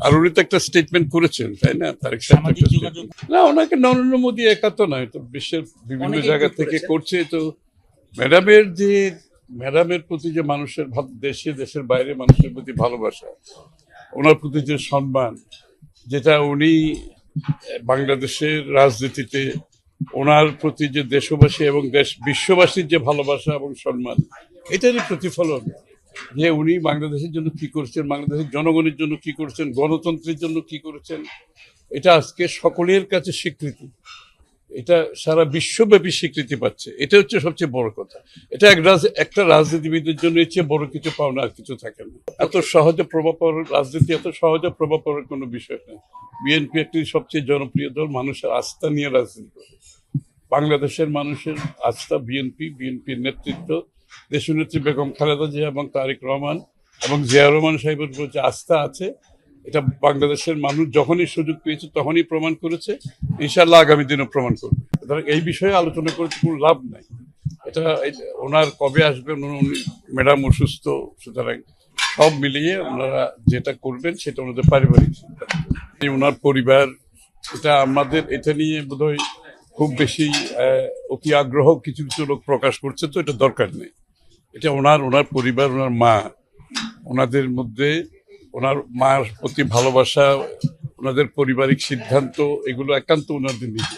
আর উনি তো একটা স্টেটমেন্ট করেছেন তাই না? তারেক সাহেব তো সামাজিক একটা যোগাযোগ। statement- না ওনাকে নরেন্দ্র মোদী একা তো নয় তো বিশ্বের বিভিন্ন জায়গা থেকে করছে তো ম্যাডামের যে ম্যাডামের প্রতি যে মানুষের দেশে দেশের বাইরে মানুষের প্রতি ভালোবাসা ওনার প্রতি যে সম্মান যেটা উনি বাংলাদেশের রাজনীতিতে ওনার প্রতি যে দেশবাসী এবং দেশ বিশ্ববাসীর যে ভালোবাসা এবং সম্মান এটারই প্রতিফলন। যে উনি বাংলাদেশের জন্য কি করছেন, বাংলাদেশের জনগণের জন্য কি করছেন, গণতন্ত্রের জন্য কি করেছেন, এটা আজকে সকলের কাছে স্বীকৃতি। এটা সারা বিশ্বব্যাপী স্বীকৃতি পাচ্ছে। এটা হচ্ছে সবচেয়ে বড় কথা। এটা এক একটা রাজনীতিবিদের জন্য এর চেয়ে বড় কিছু পাওনা আর কিছু থাকে না। এত সহজে প্রভাব পড়ার, রাজনীতি এত সহজে প্রভাব পড়ার কোনো বিষয় না। বিএনপি একটি সবচেয়ে জনপ্রিয় দল, মানুষের আস্থা নিয়ে রাজনীতি করে। বাংলাদেশের মানুষের আস্থা বিএনপি, বিএনপির নেতৃত্ব দেশনেত্রী বেগম খালেদা জিয়া এবং তারেক রহমান এবং জিয়া রহমান সাহেবের উপর যে আস্থা আছে, এটা বাংলাদেশের মানুষ যখনই সুযোগ পেয়েছে তখনই প্রমাণ করেছে। ইনশাল্লাহ আগামী দিনও প্রমাণ করবে। সুতরাং এই বিষয়ে আলোচনা করে কোনো লাভ নাই। এটা ওনার কবে আসবেন, উনি ম্যাডাম অসুস্থ, সুতরাং সব মিলিয়ে ওনারা যেটা করবেন সেটা ওনাদের পারিবারিক ওনার পরিবার, এটা আমাদের, এটা নিয়ে বোধহয় খুব বেশি অতি আগ্রহ কিছু কিছু লোক প্রকাশ করছে, তো এটা দরকার নেই। এটা ওনার ওনার পরিবার, ওনার মা। ওনাদের মধ্যে ওনার মার প্রতি ভালোবাসা, ওনাদের পারিবারিক সিদ্ধান্ত, এগুলো একান্ত ওনাদের নিজে